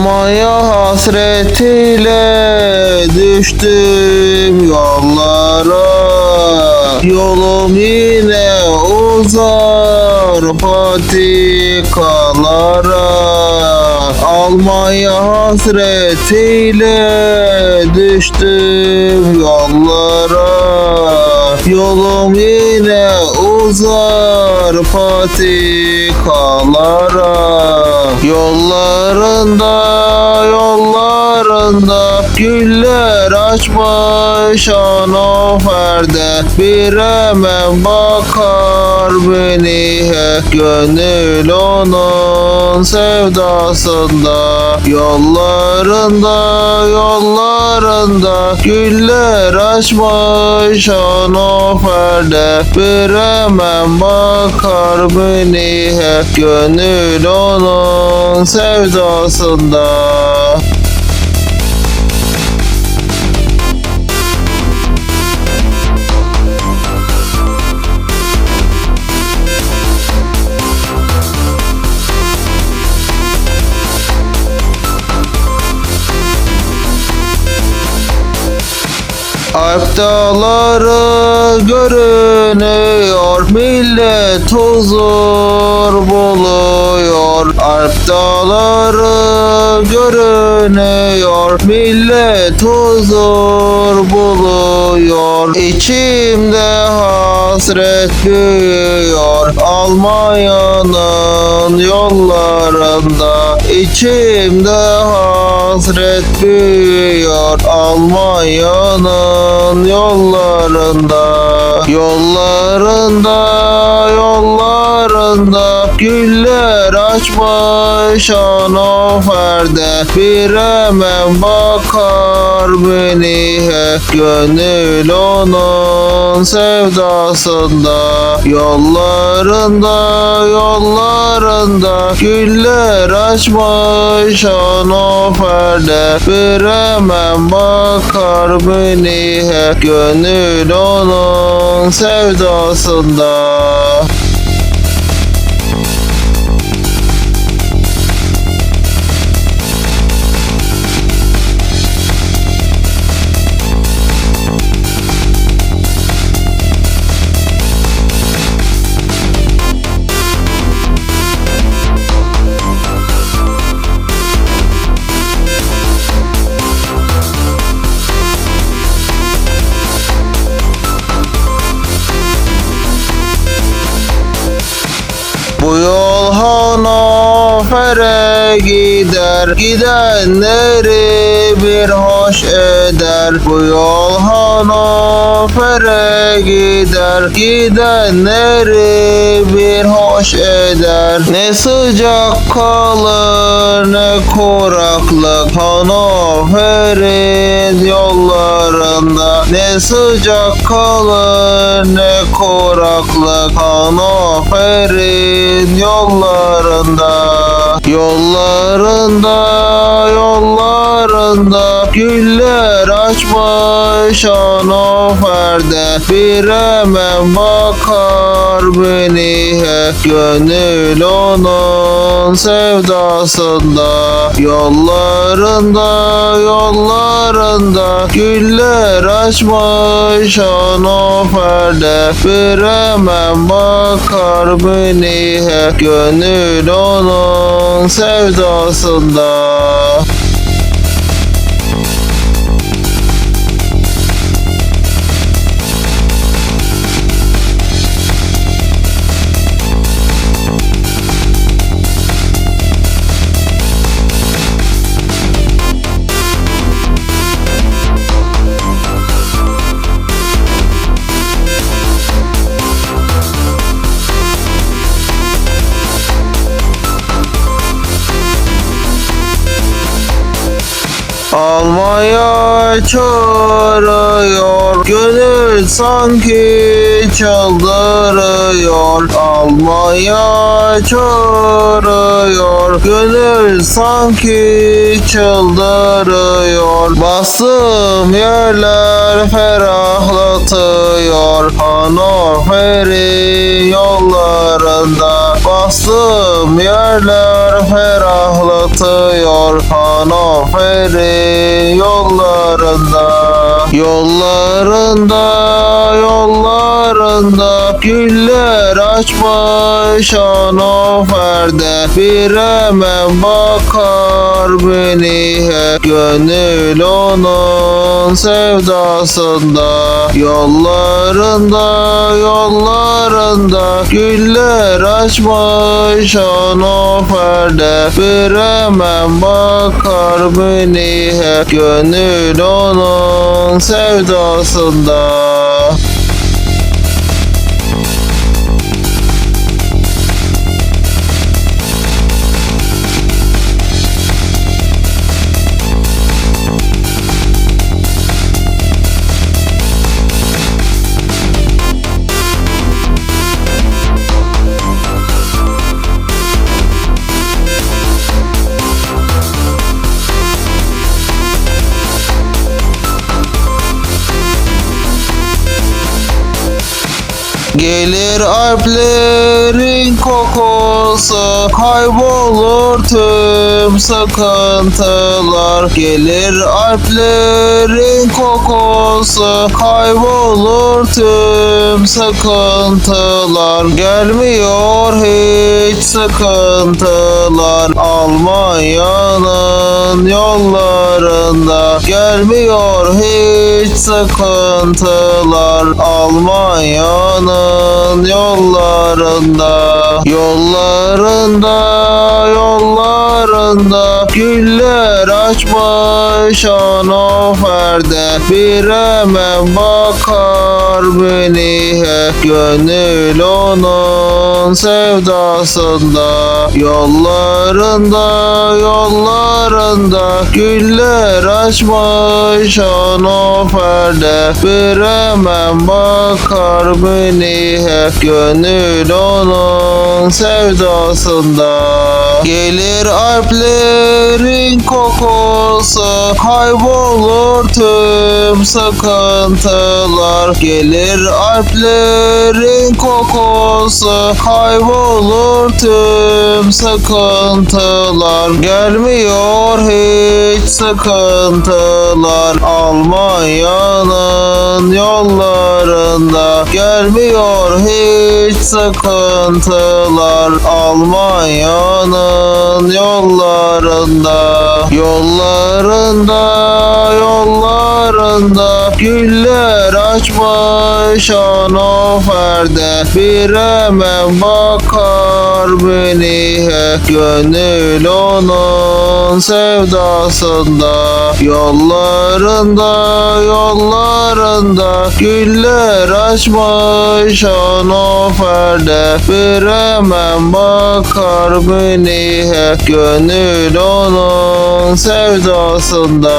Almanya hasretiyle düştüm yollara. Yolum yine uzar patikalara Almanya hasretiyle düştüm yollara. Yolum yine uzar patikalara Yollarında yollarında Güller açmış Hannover'de Bir hemen bakar beni hep Gönül onun sevdasında. Yollarında yollarında Güller açmış Hannover'de Bir hemen bakar beni hep Gönül onun sevdasında Alp dağları görünüyor Millet huzur buluyor. Alp dağları görünüyor Millet huzur buluyor. İçimde hasret büyüyor Almanya'nın yollarında İçimde hasret büyüyor. Almanya'nın yollarında Yollarında yollarında Güller açmış Hannover'de Bir hemen bakar beni hep Gönül onun sevdasında. Yollarında yollarında Güller açmış Hannover'de Bir hemen bakar beni hep Gönül onun sevdasında Bu yol Hannover'e gider. Gidenleri bir hoş eder. Bu yol Hannover'e gider. Gidenleri bir hoş eder. Ne sıcak kalır ne kuraklık. Hannover'in yollarında. Ne sıcak kalır ne kuraklık. Hannover'in yollarında Yollarında yollarında Güller açmış Hannover'de Bir hemen bakar beni hep Gönül onun sevdasında. Yollarında yollarında Güller açmış Hannover'de Bir hemen bakar beni hep Gönül onun sevdasında Almaya çağırıyor. Gönül Gönül sanki çıldırıyor Almaya çağırıyor. Gönül sanki çıldırıyor Bastığım yerler ferahlatıyor. Hanoferi yollarında Bastığım yerler ferahlatıyor. Hanoferi yollarında Yollarında, yollarında Güller açmış Hanoferde Bir hemen bakar beni hep Gönül onun sevdasında. Yollarında, yollarında Güller açmış Hanoferde Bir hemen bakar beni hep Gönül onun sevdasında Gelir alplerin kokusu Kaybolur tüm sıkıntılar. Gelir alplerin kokusu. Kaybolur tüm sıkıntılar. Gelmiyor hiç sıkıntılar. Almanya'nın yollarında Gelmiyor hiç sıkıntılar. Almanya'nın yollarında Yollarında yollarında Güller açmış Hanoferde Bir hemen bakar beni hep Gönül onun sevdasında. Yollarında yollarında Güller açmış Hanoferde Bir hemen bakar beni hep Gönül onun sevdasında Gelir alplerin kokusu Kaybolur tüm sıkıntılar. Gelir alplerin kokusu Kaybolur tüm sıkıntılar. Gelmiyor hiç sıkıntılar. Almanya'nın yollarında Gelmiyor hiç sıkıntılar Almanya'nın yollarında Yollarında yollarında Güller açmış Hanoferde Bir hemen bakar beni hep Gönül onun sevdasında Yollarında yollarında Güller açmış Hanoferde Bir hemen bakar beni hep Gönül onun sevdasında